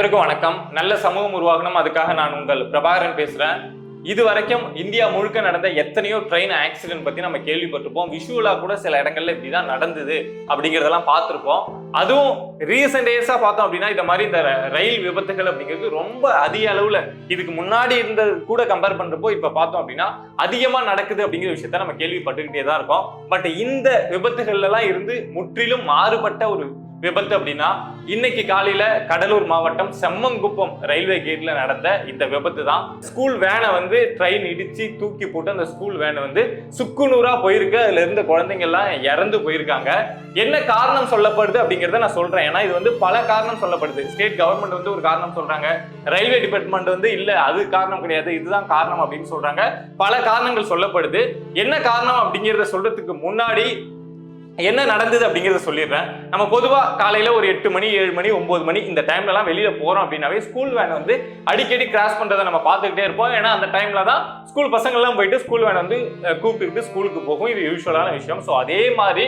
அனைவருக்கும் வணக்கம். நல்ல சமூகம் உருவாகணும். அதுக்காக நான் உங்கள் பிரபாகரன் பேசுகிறேன் இது வரைக்கும் இந்தியா முழுக்க நடந்த எத்தனையோ ட்ரெயின் ஆக்சிடென்ட் பற்றி நம்ம கேள்விப்பட்டிருப்போம். விஷுவலாக கூட சில இடங்கள்ல இப்படிதான் நடந்தது அப்படிங்கிறதெல்லாம் பார்த்துருப்போம். அதுவும் ரீசெண்ட் டேஸாக பார்த்தோம் அப்படின்னா இந்த மாதிரி இந்த ரயில் விபத்துகள் அப்படிங்கிறது ரொம்ப அதிக அளவில் இதுக்கு முன்னாடி இருந்தது கூட கம்பேர் பண்ணுறப்போ இப்போ பார்த்தோம் அப்படின்னா அதிகமாக நடக்குது அப்படிங்கிற விஷயத்த நம்ம கேள்விப்பட்டுக்கிட்டே தான் இருக்கோம். பட் இந்த விபத்துகள்லாம் இருந்து முற்றிலும் மாறுபட்ட ஒரு விபத்து அப்படின்னா இன்னைக்கு காலையில கடலூர் மாவட்டம் செம்மங்குப்பம் ரயில்வே கேட்ல நடந்த இந்த விபத்து தான். ஸ்கூல் வேனை வந்து ட்ரெயின் இடிச்சு தூக்கி போட்டு அந்த ஸ்கூல் வேனை வந்து சுக்குநூறா போயிருக்கு. அதுல இருந்த குழந்தைங்க எல்லாம் இறந்து போயிருக்காங்க. என்ன காரணம் சொல்லப்படுது அப்படிங்கறத நான் சொல்றேன். ஏன்னா இது வந்து பல காரணம் சொல்லப்படுது. ஸ்டேட் கவர்மெண்ட் வந்து ஒரு காரணம் சொல்றாங்க. ரயில்வே டிபார்ட்மெண்ட் வந்து இல்ல அது காரணம் கிடையாது. இதுதான் காரணம் அப்படின்னு சொல்றாங்க. பல காரணங்கள் சொல்லப்படுது. என்ன காரணம் அப்படிங்கறத சொல்றதுக்கு முன்னாடி என்ன நடந்தது அப்படிங்கிறத சொல்லிடுறேன். நம்ம பொதுவா காலையில ஒரு எட்டு மணி ஏழு மணி ஒன்பது மணி இந்த டைம்ல எல்லாம் வெளியில போறோம் அப்படின்னாவே ஸ்கூல் வேன் வந்து அடிக்கடி கிராஸ் பண்றதை நம்ம பார்த்துக்கிட்டே இருப்போம். ஏன்னா அந்த டைம்ல தான் ஸ்கூல் பசங்க எல்லாம் போயிட்டு ஸ்கூல் வேன் வந்து கூப்பிட்டுக்கிட்டு ஸ்கூலுக்கு போகும். இது யூஸ்வலான விஷயம். ஸோ அதே மாதிரி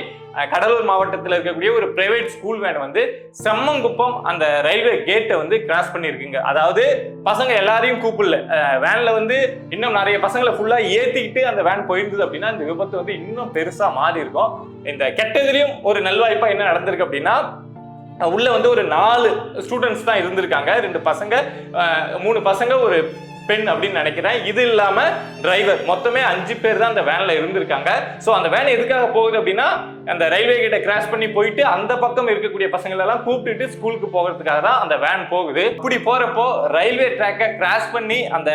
கடலூர் மாவட்டத்தில் இருக்கக்கூடிய ஒரு பிரைவேட் ஸ்கூல் வேன் வந்து செம்மங்குப்பம் அந்த ரயில்வே கேட்டை வந்து கிராஸ் பண்ணியிருக்குங்க. அதாவது பசங்க எல்லாரையும் கூப்பிடல. வேனில் வந்து இன்னும் நிறைய பசங்களை ஃபுல்லாக ஏற்றிக்கிட்டு அந்த வேன் போயிருந்தது அப்படின்னா இந்த விபத்து வந்து இன்னும் பெருசாக மாறி இருக்கும். இந்த கெட்டதுலேயும் ஒரு நல்வாய்ப்பா என்ன நடந்திருக்கு அப்படின்னா உள்ள வந்து ஒரு நாலு ஸ்டூடெண்ட்ஸ் தான் இருந்திருக்காங்க. ரெண்டு பசங்க மூணு பசங்க ஒரு பெண் அப்படின்னு நினைக்கிறேன். இது இல்லாம டிரைவர் மொத்தமே அஞ்சு பேர் தான் அந்த வேன்ல இருந்திருக்காங்க. ஸோ அந்த வேன் எதுக்காக போகுது அப்படின்னா அந்த ரயில்வே கிட்ட கிராஷ் பண்ணி போயிட்டு அந்த பக்கம் இருக்கக்கூடிய பசங்களை எல்லாம் கூப்பிட்டுட்டு ஸ்கூலுக்கு போகிறதுக்காக தான் அந்த வேன் போகுது. இப்படி போறப்போ ரயில்வே ட்ராக்கை கிராஷ் பண்ணி அந்த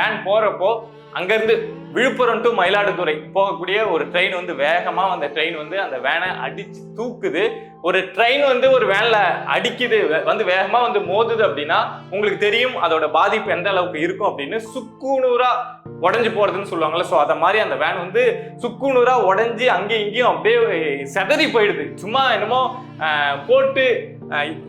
வேன் போறப்போ அங்கேருந்து விழுப்புரம் டு மயிலாடுதுறை போகக்கூடிய ஒரு ட்ரெயின் வந்து வேகமாக அந்த ட்ரெயின் வந்து அந்த வேனை அடித்து தூக்குது. ஒரு ட்ரெயின் வந்து ஒரு வேனில் அடிக்குது வே- வந்து வேகமாக வந்து மோதுது அப்படின்னா உங்களுக்கு தெரியும் அதோட பாதிப்பு எந்த அளவுக்கு இருக்கும் அப்படின்னு சுக்குநூறாக உடஞ்சி போகிறதுன்னு சொல்லுவாங்கல்ல. ஸோ அதை மாதிரி அந்த வேன் வந்து சுக்குநூறாக உடஞ்சி அங்கேயும் இங்கேயும் அப்படியே செதறி போயிடுது. சும்மா என்னமோ போட்டு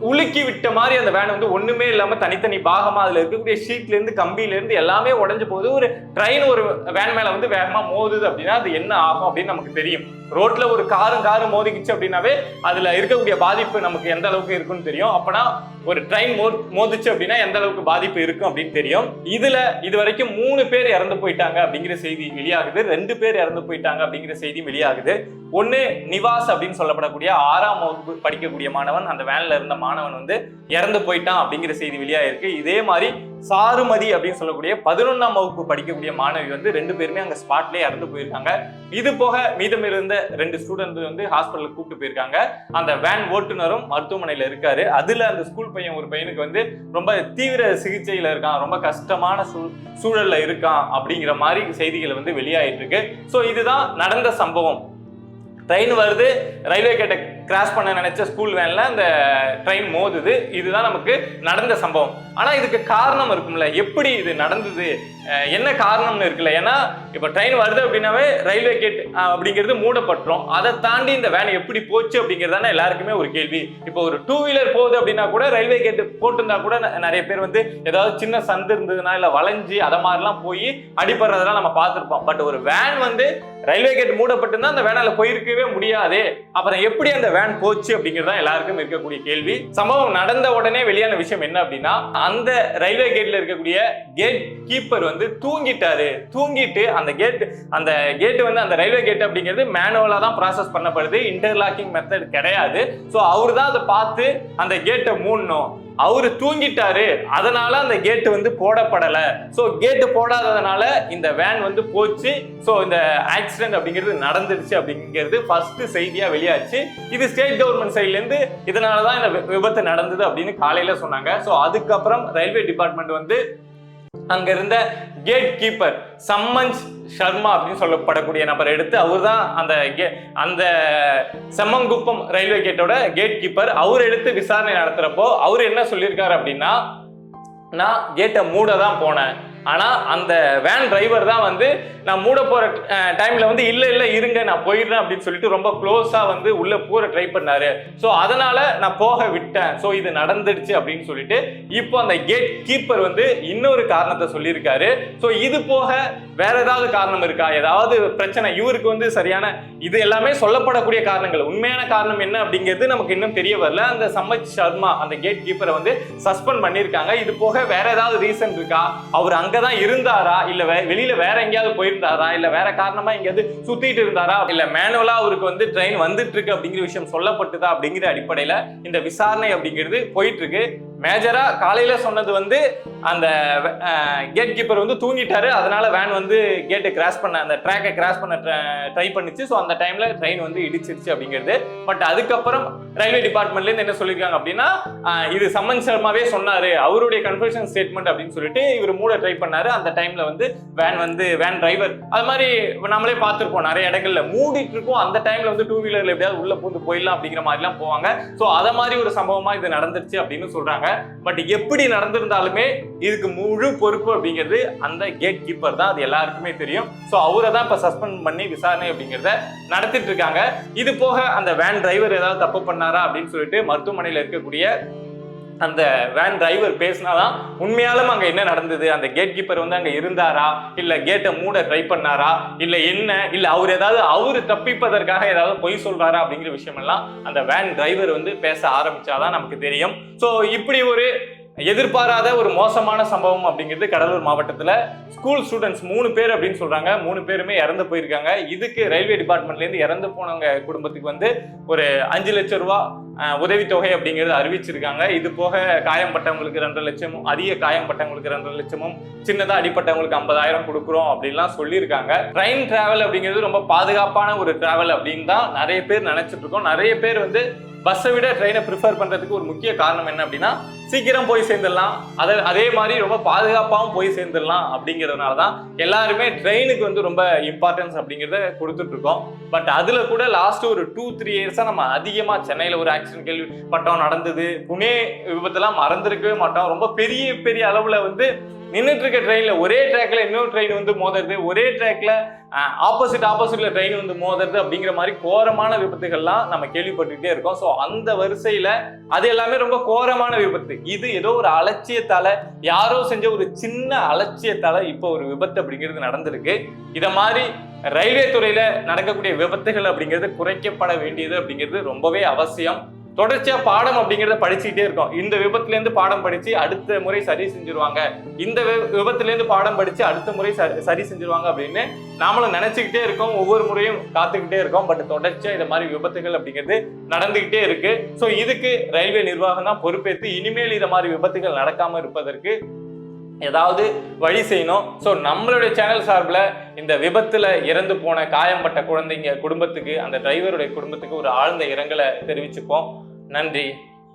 உலுக்கி விட்ட மாதிரி அந்த வேன் வந்து ஒண்ணுமே இல்லாம தனித்தனி பாகமா அதுல இருக்கக்கூடிய ஷீட்ல இருந்து இருந்து எல்லாமே உடைஞ்சு போகுது. ஒரு ட்ரெயின் ஒரு வேன் மேல வந்து வேகமா மோதுது அப்படின்னா அது என்ன ஆகும் அப்படின்னு நமக்கு தெரியும். ரோட்ல ஒரு காரும் காரும் மோதிக்கிச்சு அப்படின்னாவே அதுல இருக்கக்கூடிய பாதிப்பு நமக்கு எந்த அளவுக்கு இருக்குன்னு தெரியும். அப்பனா ஒரு ட்ரெயின் மோ மோதிச்சு அப்படின்னா எந்த அளவுக்கு பாதிப்பு இருக்கும் அப்படின்னு தெரியும். இதுல இது வரைக்கும் மூணு பேர் இறந்து போயிட்டாங்க அப்படிங்கிற செய்தி வெளியாகுது. ரெண்டு பேர் இறந்து போயிட்டாங்க அப்படிங்கிற செய்தி வெளியாகுது. ஒன்னு நிவாஸ் அப்படின்னு சொல்லப்படக்கூடிய ஆறாம் வகுப்பு படிக்கக்கூடிய மாணவன் அந்த வேன்ல இருந்த மாணவன் வந்து இறந்து போயிட்டான் அப்படிங்கிற செய்தி வெளியாயிருக்கு. இதே மாதிரி சாருமதி அப்படின்னு சொல்லக்கூடிய பதினொன்றாம் வகுப்பு படிக்கக்கூடிய மாணவி வந்து ரெண்டு பேருமே அங்கே ஸ்பாட்லேயே இறந்து போயிருக்காங்க. இது போக மீதம் இருந்த ரெண்டு ஸ்டூடெண்ட் வந்து ஹாஸ்பிட்டலுக்கு கூப்பிட்டு போயிருக்காங்க. அந்த வேன் ஓட்டுநரும் மருத்துவமனையில் இருக்காரு. அதில் அந்த ஸ்கூல் பையன் ஒரு பையனுக்கு வந்து ரொம்ப தீவிர சிகிச்சையில் இருக்கான். ரொம்ப கஷ்டமான சூ சூழலில் இருக்கான் அப்படிங்கிற மாதிரி செய்திகள் வந்து வெளியாயிட்டு இருக்கு. ஸோ இதுதான் நடந்த சம்பவம். ட்ரெயின் வருது ரயில்வே கேட்டை கிராஸ் பண்ண நினைச்ச ஸ்கூல் வேன்ல அந்த ட்ரெயின் மோதுது. இதுதான் நமக்கு நடந்த சம்பவம். ஆனா இதுக்கு காரணம் இருக்கும்ல. எப்படி இது நடந்தது? என்ன காரணம்னு இருக்குல்ல? ஏன்னா இப்போ ட்ரெயின் வருது அப்படின்னாவே ரயில்வே கேட் அப்படிங்கிறது மூடப்பட்டுரும். அதை தாண்டி இந்த வேன் எப்படி போச்சு அப்படிங்கிறதான எல்லாருக்குமே ஒரு கேள்வி. இப்போ ஒரு டூ வீலர் போகுது அப்படின்னா கூட ரயில்வே கேட் போட்டிருந்தா கூட ந- நிறைய பேர் வந்து ஏதாவது சின்ன சந்து இருந்ததுன்னா இல்ல வளைஞ்சு அதை மாதிரிலாம் போய் அடிபடுறதெல்லாம் நம்ம பார்த்துருப்போம். பட் ஒரு வேன் வந்து ரயில்வே கேட் மூடப்பட்டிருந்தா அந்த வேனால போயிருக்கவே முடியாது. அப்புறம் எப்படி அந்த வேன் போச்சு அப்படிங்கிறது தான் எல்லாருக்கும் இருக்கக்கூடிய கேள்வி. சம்பவம் நடந்த உடனே வெளியான விஷயம் என்ன அப்படின்னா அந்த ரயில்வே கேட்ல இருக்கக்கூடிய கேட் கீப்பர் வந்து தூங்கிட்டாரு. தூங்கிட்டு அந்த கேட் அந்த கேட் வந்து அந்த ரயில்வே கேட் அப்படிங்கிறது மேனுவலா தான் ப்ராசஸ் பண்ணப்படுது. இன்டர்லாக்கிங் மெத்தட் கிடையாது. ஸோ அவர் தான் அதை பார்த்து அந்த கேட்டை மூடணும். அவரு தூங்கிட்டாரு. அதனால அந்த கேட்டு வந்து போடப்படல. ஸோ கேட்டு போடாததுனால இந்த வேன் வந்து போச்சு. ஸோ இந்த ஆக்சிடென்ட் அப்படிங்கிறது நடந்துடுச்சு அப்படிங்கிறது ஃபர்ஸ்ட் செய்தியா வெளியாச்சு. இது ஸ்டேட் கவர்மெண்ட் சைட்ல இருந்து இதனால தான் இந்த வி- விபத்து நடந்தது அப்படின்னு காலையில சொன்னாங்க. ஸோ அதுக்கப்புறம் ரயில்வே டிபார்ட்மெண்ட் வந்து அங்க இருந்த கேட் கீப்பர் சம்மஞ்ச் சர்மா அப்படின்னு சொல்லப்படக்கூடிய நபர் எடுத்து அவர் தான் அந்த கே- அந்த செம்மங்குப்பம் ரயில்வே கேட்டோட கேட் கீப்பர் அவர் எடுத்து விசாரணை நடத்துறப்போ அவர் என்ன சொல்லியிருக்காரு அப்படின்னா நான் கேட்டை மூட தான் போனேன். ஆனா அந்த வேன் டிரைவர் தான் வந்து நான் மூட போகிற டைமில் வந்து இல்லை இல்லை இருங்க நான் போயிடுறேன் அப்படின்னு சொல்லிட்டு ரொம்ப க்ளோஸாக வந்து உள்ளே போகிற ட்ரை பண்ணாரு. ஸோ அதனால் நான் போக விட்டேன். ஸோ இது நடந்துடுச்சு அப்படின்னு சொல்லிட்டு இப்போ அந்த கேட் கீப்பர் வந்து இன்னொரு காரணத்தை சொல்லியிருக்காரு. ஸோ இது போக வேற ஏதாவது காரணம் இருக்கா? ஏதாவது பிரச்சனை? இவருக்கு வந்து சரியான இது எல்லாமே சொல்லப்படக்கூடிய காரணங்கள். உண்மையான காரணம் என்ன அப்படிங்கிறது நமக்கு இன்னும் தெரிய வரல. அந்த சம்மத் சர்மா அந்த கேட் கீப்பரை வந்து சஸ்பெண்ட் பண்ணியிருக்காங்க. இது போக வேற ஏதாவது ரீசன் இருக்கா? அவர் அங்கே தான் இருந்தாரா? இல்லை வே- வேற எங்கேயாவது போயிருந்தாரா இல்ல வேற காரணமா எங்கேயாவது சுத்திட்டு இருந்தாரா? இல்ல மேனுவலா அவருக்கு வந்து ட்ரெயின் வந்துட்டு இருக்கு அப்படிங்கிற விஷயம் சொல்லப்பட்டுதா அப்படிங்கிற அடிப்படையில இந்த விசாரணை அப்படிங்கிறது போயிட்டு இருக்கு. மேஜரா காலையில சொன்னது வந்து அந்த கேட் கீப்பர் வந்து தூங்கிட்டாரு. அதனால வேன் வந்து கேட்டை கிராஸ் பண்ண அந்த ட்ராக்கை கிராஸ் பண்ண ட்ரை பண்ணிச்சு. ஸோ அந்த டைம்ல ட்ரெயின் வந்து இடிச்சிருச்சு அப்படிங்கிறது. பட் அதுக்கப்புறம் ரயில்வே டிபார்ட்மெண்ட்ல இருந்து என்ன சொல்லியிருக்காங்க அப்படின்னா இது சம்மன் சர்மாவே சொன்னாரு. அவருடைய கன்ஃபர்ஷன் ஸ்டேட்மெண்ட் அப்படின்னு சொல்லிட்டு இவர் மூட ட்ரை பண்ணாரு. அந்த டைம்ல வந்து வேன் வந்து வேன் டிரைவர் அது மாதிரி நம்மளே பார்த்துருப்போம் நிறைய இடங்கள்ல. மூடிட்டு இருக்கும். அந்த டைம்ல வந்து டூ வீலர்ல எப்படியாவது உள்ள பூந்து போயிடலாம் அப்படிங்கிற மாதிரிலாம் போவாங்க. ஸோ அதை மாதிரி ஒரு சம்பவமா இது நடந்துருச்சு அப்படின்னு சொல்றாங்க. பட் எப்படி நடந்திருந்தாலுமே இதுக்கு முழு பொறுப்பு அப்படிங்கிறது அந்த கேட் கீப்பர் தான். அது எல்லாருக்குமே தெரியும். ஸோ அவரை தான் இப்போ சஸ்பெண்ட் பண்ணி விசாரணை அப்படிங்கிறத நடத்திட்டு இருக்காங்க. இது போக அந்த வேன் டிரைவர் ஏதாவது தப்பு பண்ணாரா அப்படின்னு சொல்லிட்டு மருத்துவமனையில் இருக்கக்கூடிய அந்த வேன் டிரைவர் பேசினாதான் உண்மையாலும் அங்க என்ன நடந்தது? அந்த கேட் கீப்பர் வந்து அங்க இருந்தாரா? இல்ல கேட்டை மூட ட்ரை பண்ணாரா? இல்ல என்ன? இல்ல அவர் ஏதாவது அவரு தப்பிப்பதற்காக ஏதாவது பொய் சொல்றாரா? அப்படிங்கிற விஷயம் எல்லாம் அந்த வேன் டிரைவர் வந்து பேச ஆரம்பிச்சாதான் நமக்கு தெரியும். சோ இப்படி ஒரு எதிர்பாராத ஒரு மோசமான சம்பவம் அப்படிங்கிறது கடலூர் மாவட்டத்தில் ஸ்கூல் ஸ்டூடெண்ட்ஸ் மூணு பேர் அப்படின்னு சொல்றாங்க. மூணு பேருமே இறந்து போயிருக்காங்க. இதுக்கு ரயில்வே டிபார்ட்மெண்ட்லேருந்து இறந்து போனவங்க குடும்பத்துக்கு வந்து ஒரு அஞ்சு லட்சம் ரூபா உதவித்தொகை அப்படிங்கிறது அறிவிச்சிருக்காங்க. இது போக காயம்பட்டவங்களுக்கு ரெண்டு லட்சமும் அதிக காயம்பட்டவங்களுக்கு ரெண்டு லட்சமும் சின்னதாக அடிப்பட்டவங்களுக்கு ஐம்பதாயிரம் கொடுக்குறோம் அப்படின்லாம் சொல்லியிருக்காங்க. ட்ரெயின் டிராவல் அப்படிங்கிறது ரொம்ப பாதுகாப்பான ஒரு டிராவல் அப்படின்னு தான் நிறைய பேர் நினைச்சிட்டு இருக்கோம். நிறைய பேர் வந்து பஸ்ஸை விட ட்ரெயினை ப்ரிஃபர் பண்ணுறதுக்கு ஒரு முக்கிய காரணம் என்ன அப்படின்னா சீக்கிரம் போய் சேர்ந்துடலாம். அதை அதே மாதிரி ரொம்ப பாதுகாப்பாகவும் போய் சேர்ந்துடலாம் அப்படிங்கிறதுனால தான் எல்லாருமே ட்ரெயினுக்கு வந்து ரொம்ப இம்பார்ட்டன்ஸ் அப்படிங்கிறத கொடுத்துட்ருக்கோம் பட் அதில் கூட லாஸ்ட் ஒரு டூ த்ரீ இயர்ஸாக நம்ம அதிகமாக சென்னையில் ஒரு ஆக்சிடென்ட் கேள்விப்பட்டோம் நடந்தது. புனே விபத்தெல்லாம் மறந்துருக்கவே மாட்டோம். ரொம்ப பெரிய பெரிய அளவில் வந்து நின்றுட்டு இருக்க ட்ரெயினில் ஒரே ட்ராக்ல இன்னொரு ட்ரெயின் வந்து மோதுறது ஒரே ட்ராக்ல ஆப்போசிட் ஆப்போசிட்ல ட்ரெயின் வந்து மோதுறது அப்படிங்கிற மாதிரி கோரமான விபத்துகள்லாம் நம்ம கேள்விப்பட்டுக்கிட்டே இருக்கோம். ஸோ அந்த வரிசையில அது எல்லாமே ரொம்ப கோரமான விபத்து. இது ஏதோ ஒரு அலட்சியத்தால யாரோ செஞ்ச ஒரு சின்ன அலட்சியத்தால இப்போ ஒரு விபத்து அப்படிங்கிறது நடந்திருக்கு. இதை மாதிரி ரயில்வே துறையில நடக்கக்கூடிய விபத்துகள் அப்படிங்கிறது குறைக்கப்பட வேண்டியது அப்படிங்கிறது ரொம்பவே அவசியம். தொடர்ச்சியா பாடம் அப்படிங்கிறத படிச்சுக்கிட்டே இருக்கோம். இந்த விபத்துல இருந்து பாடம் படிச்சு அடுத்த முறை சரி செஞ்சிருவாங்க. இந்த வி- விபத்துல இருந்து பாடம் படிச்சு அடுத்த முறை சரி- சரி செஞ்சிருவாங்க அப்படின்னு நாமளும் நினைச்சுக்கிட்டே இருக்கோம். ஒவ்வொரு முறையும் காத்துக்கிட்டே இருக்கோம். பட் தொடர்ச்சியா இந்த மாதிரி விபத்துகள் அப்படிங்கிறது நடந்துகிட்டே இருக்கு. ஸோ இதுக்கு ரயில்வே நிர்வாகம் தான் பொறுப்பேற்று இனிமேல் இந்த மாதிரி விபத்துகள் நடக்காம இருப்பதற்கு ஏதாவது வழி செய்யணும். ஸோ நம்மளுடைய சேனல் சார்பில் இந்த விபத்தில் இறந்து போன காயம்பட்ட குழந்தைங்க குடும்பத்துக்கு அந்த டிரைவருடைய குடும்பத்துக்கு ஒரு ஆழ்ந்த இரங்கலை தெரிவிச்சுப்போம். நன்றி.